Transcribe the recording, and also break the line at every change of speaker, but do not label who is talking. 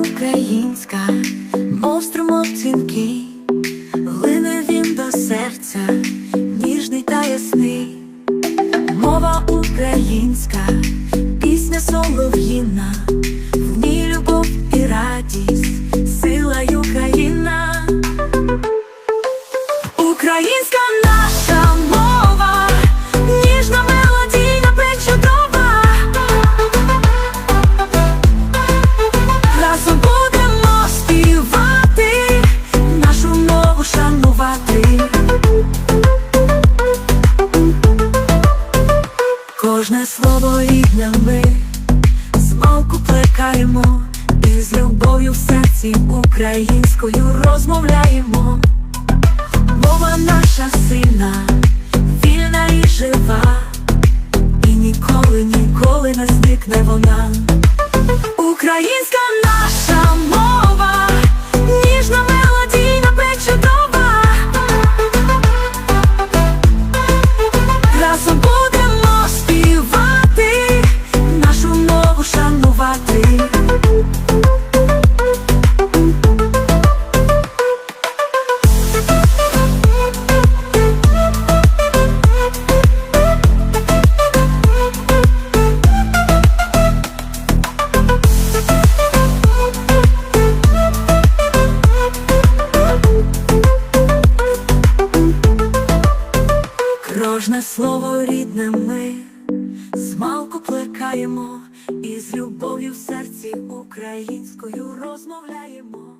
українська, мов струмок цінкий, Лине він до серця, ніжний та ясний, мова українська. Слово рідне ми змалку плекаємо, і з любов'ю в серці українською розмовляємо. Мова наша сильна, вільна і жива, і ніколи, ніколи не зникне вона. Українська наша Кожне слово рідне ми змалку плекаємо і з любов'ю в серці українською розмовляємо.